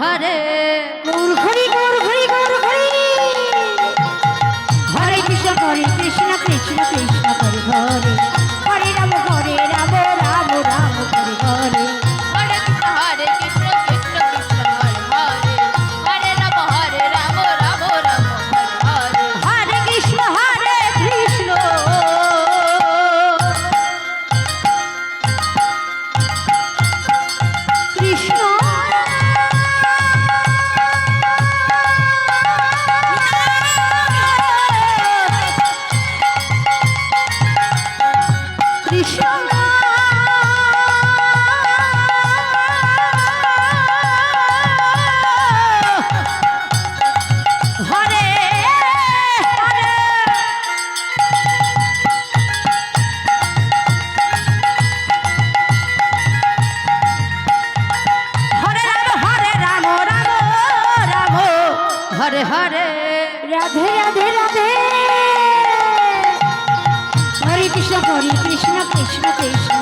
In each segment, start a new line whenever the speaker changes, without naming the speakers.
হরে হরে হরে। রাধে রাধে রাধে। হরে কৃষ্ণ হরে কৃষ্ণ কৃষ্ণ কৃষ্ণ।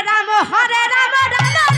রাম হরে রাম রাম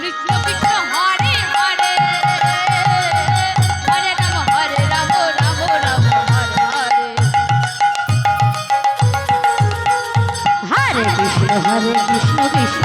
কৃষ্ণ করে করে হরে রাম করে রাম রাম রাম করে Hare
Krishna, Hare Krishna.